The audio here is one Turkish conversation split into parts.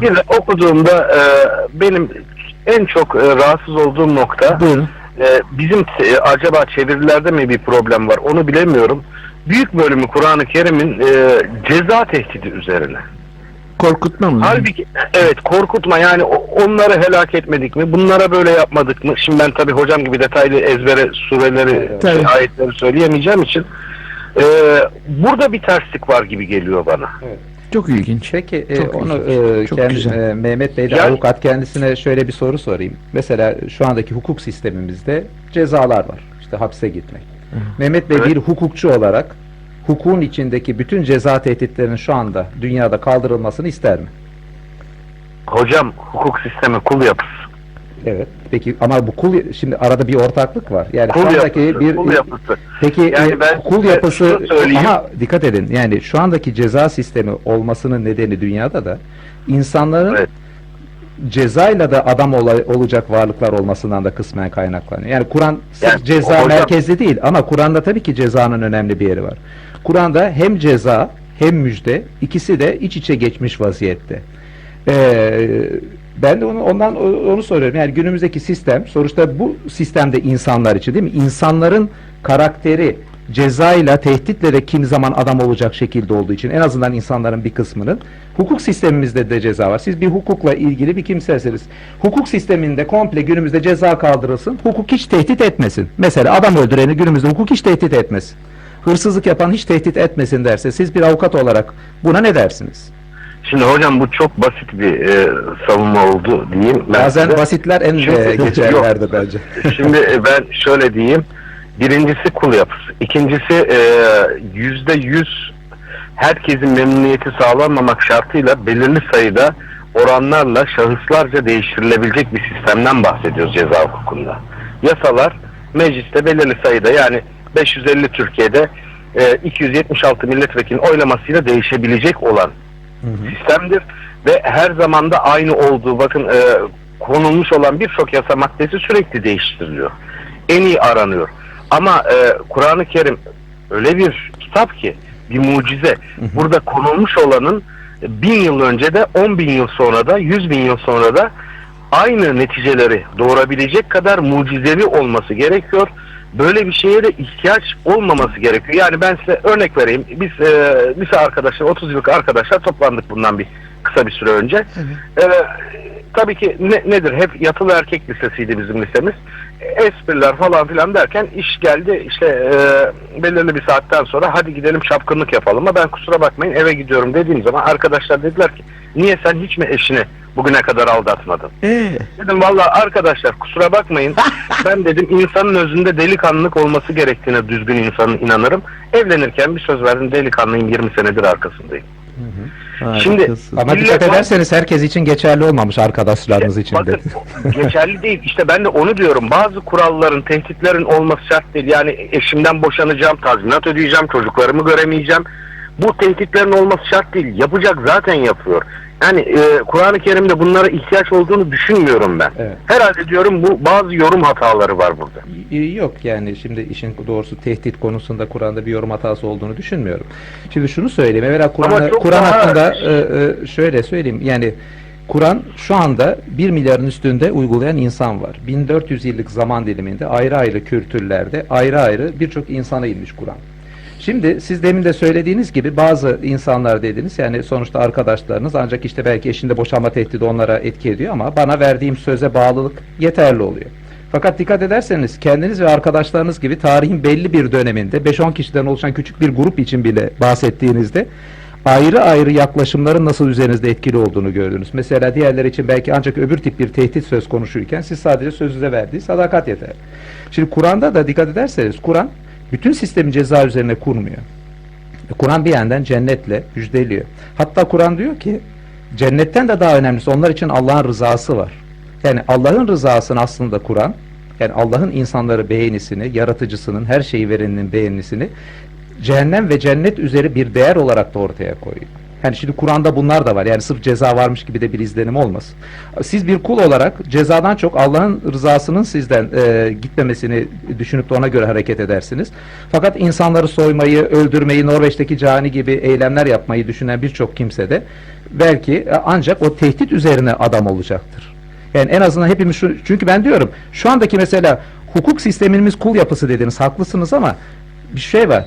Bir de okuduğumda e, benim en çok e, rahatsız olduğum nokta Buyurun. e, bizim e, acaba çevirilerde mi bir problem var onu bilemiyorum. Büyük bölümü Kur'an-ı Kerim'in e, ceza tehdidi üzerine. Korkutma mı? Halbuki evet korkutma yani o- onları helak etmedik mi? Bunlara böyle yapmadık mı? Şimdi ben tabii hocam gibi detaylı ezbere sureleri, Tabii. şey, ayetleri söyleyemeyeceğim için e, burada bir terslik var gibi geliyor bana. Çok ilginç. Peki e, Çok onu ilginç. e, Çok kendi- güzel. e, Mehmet Bey de Yani- avukat kendisine şöyle bir soru sorayım. Mesela şu andaki hukuk sistemimizde cezalar var. İşte hapse gitmek. Mehmet Bey Evet. bir hukukçu olarak hukukun içindeki bütün ceza tehditlerinin şu anda dünyada kaldırılmasını ister mi? Hocam hukuk sistemi kul yapısı. Evet. Peki ama bu kul şimdi arada bir ortaklık var. Yani Kul yapısı. bir kul yapısı. Peki Yani e, ben kul yapısı ama dikkat edin yani şu andaki ceza sistemi olmasının nedeni dünyada da insanların Evet. cezayla da adam ola- olacak varlıklar olmasından da kısmen kaynaklanıyor. Yani Kur'an Yani ceza hocam- merkezli değil ama Kur'an'da tabii ki cezanın önemli bir yeri var. Kur'an'da hem ceza hem müjde ikisi de iç içe geçmiş vaziyette. Ee, ben de onu, ondan onu soruyorum. Yani günümüzdeki sistem sonuçta bu sistemde insanlar için değil mi? İnsanların karakteri cezayla, tehditle de kim zaman adam olacak şekilde olduğu için en azından insanların bir kısmının hukuk sistemimizde de ceza var. Siz bir hukukla ilgili bir kimsesiniz. Hukuk sisteminde komple günümüzde ceza kaldırılsın. Hukuk hiç tehdit etmesin. Mesela adam öldüreni günümüzde hukuk hiç tehdit etmesin. Hırsızlık yapan hiç tehdit etmesin derse siz bir avukat olarak buna ne dersiniz? Şimdi hocam bu çok basit bir e, savunma oldu diyeyim. ben Bazen size. basitler en Çünkü- e, geçerlerdir bence. Şimdi e, ben şöyle diyeyim. Birincisi kul yapısı. İkincisi e, yüzde yüz herkesin memnuniyeti sağlanmamak şartıyla belirli sayıda oranlarla şahıslarca değiştirilebilecek bir sistemden bahsediyoruz ceza hukukunda. Yasalar mecliste belirli sayıda yani 550 Türkiye'de e, 276 milletvekilinin oylamasıyla değişebilecek olan sistemdir ve her zaman da aynı olduğu bakın e, konulmuş olan birçok yasa maddesi sürekli değiştiriliyor. En iyi aranıyor. Ama e, Kur'an-ı Kerim öyle bir kitap ki bir mucize. Burada konulmuş olanın bin yıl önce de on bin yıl sonra da yüz bin yıl sonra da aynı neticeleri doğurabilecek kadar mucizevi olması gerekiyor. Böyle bir şeye de ihtiyaç olmaması gerekiyor. Yani ben size örnek vereyim. Biz e, lise arkadaşlar, 30 yıllık arkadaşlar toplandık bundan bir kısa bir süre önce. E, tabii ki ne, nedir? Hep yatılı erkek lisesiydi bizim lisemiz. Espriler falan filan derken iş geldi işte e, belirli bir saatten sonra hadi gidelim şapkınlık yapalım ama ben kusura bakmayın eve gidiyorum dediğim zaman arkadaşlar dediler ki niye sen hiç mi eşini bugüne kadar aldatmadın? Ee, Dedim valla arkadaşlar kusura bakmayın. ben dedim insanın özünde delikanlılık olması gerektiğine düzgün insanın inanırım. Evlenirken bir söz verdim delikanlıyım 20 senedir arkasındayım. Şimdi- harikasın. Ama Millet dikkat var- ederseniz herkes için geçerli olmamış arkadaşlarınız için de. Geçerli değil. İşte ben de onu diyorum. Bazı kuralların, tehditlerin olması şart değil. Yani eşimden boşanacağım, tazminat ödeyeceğim, çocuklarımı göremeyeceğim. Bu tehditlerin olması şart değil. Yapacak zaten yapıyor. Yani e, Kur'an-ı Kerim'de bunlara ihtiyaç olduğunu düşünmüyorum ben. Evet. Herhalde diyorum bu bazı yorum hataları var burada. Yok yani şimdi işin doğrusu tehdit konusunda Kur'an'da bir yorum hatası olduğunu düşünmüyorum. Şimdi şunu söyleyeyim. Evvela Kur'an Kur'an hakkında e, e, şöyle söyleyeyim. Yani Kur'an şu anda 1 milyarın üstünde uygulayan insan var. 1400 yıllık zaman diliminde ayrı ayrı kültürlerde ayrı ayrı birçok insana inmiş Kur'an. Şimdi siz demin de söylediğiniz gibi bazı insanlar dediniz yani sonuçta arkadaşlarınız ancak işte belki eşinde boşanma tehdidi onlara etki ediyor ama bana verdiğim söze bağlılık yeterli oluyor. Fakat dikkat ederseniz kendiniz ve arkadaşlarınız gibi tarihin belli bir döneminde 5-10 kişiden oluşan küçük bir grup için bile bahsettiğinizde ayrı ayrı yaklaşımların nasıl üzerinizde etkili olduğunu gördünüz. Mesela diğerleri için belki ancak öbür tip bir tehdit söz konuşuyken siz sadece sözünüze verdiği sadakat yeter. Şimdi Kur'an'da da dikkat ederseniz Kur'an bütün sistemi ceza üzerine kurmuyor. E, Kur'an bir yandan cennetle müjdeliyor. Hatta Kur'an diyor ki cennetten de daha önemlisi onlar için Allah'ın rızası var. Yani Allah'ın rızasını aslında Kur'an yani Allah'ın insanları beğenisini, yaratıcısının, her şeyi vereninin beğenisini cehennem ve cennet üzeri bir değer olarak da ortaya koyuyor. Hani şimdi Kur'an'da bunlar da var. Yani sırf ceza varmış gibi de bir izlenim olmasın. Siz bir kul olarak cezadan çok Allah'ın rızasının sizden e, gitmemesini düşünüp de ona göre hareket edersiniz. Fakat insanları soymayı, öldürmeyi, Norveç'teki cani gibi eylemler yapmayı düşünen birçok kimse de belki e, ancak o tehdit üzerine adam olacaktır. Yani en azından hepimiz şu, çünkü ben diyorum şu andaki mesela hukuk sistemimiz kul yapısı dediniz haklısınız ama bir şey var.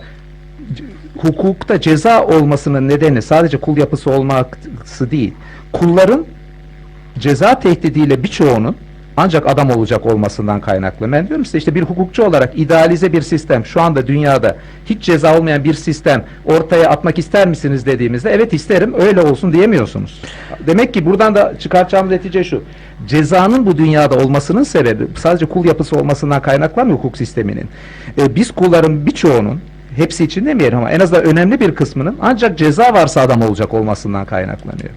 Hukukta ceza olmasının nedeni sadece kul yapısı olması değil. Kulların ceza tehdidiyle birçoğunun ancak adam olacak olmasından kaynaklı. Ben diyorum size işte bir hukukçu olarak idealize bir sistem şu anda dünyada hiç ceza olmayan bir sistem ortaya atmak ister misiniz dediğimizde evet isterim öyle olsun diyemiyorsunuz. Demek ki buradan da çıkartacağım netice şu. Cezanın bu dünyada olmasının sebebi sadece kul yapısı olmasından kaynaklanmıyor hukuk sisteminin. E, biz kulların birçoğunun hepsi için demeyelim ama en azından önemli bir kısmının ancak ceza varsa adam olacak olmasından kaynaklanıyor.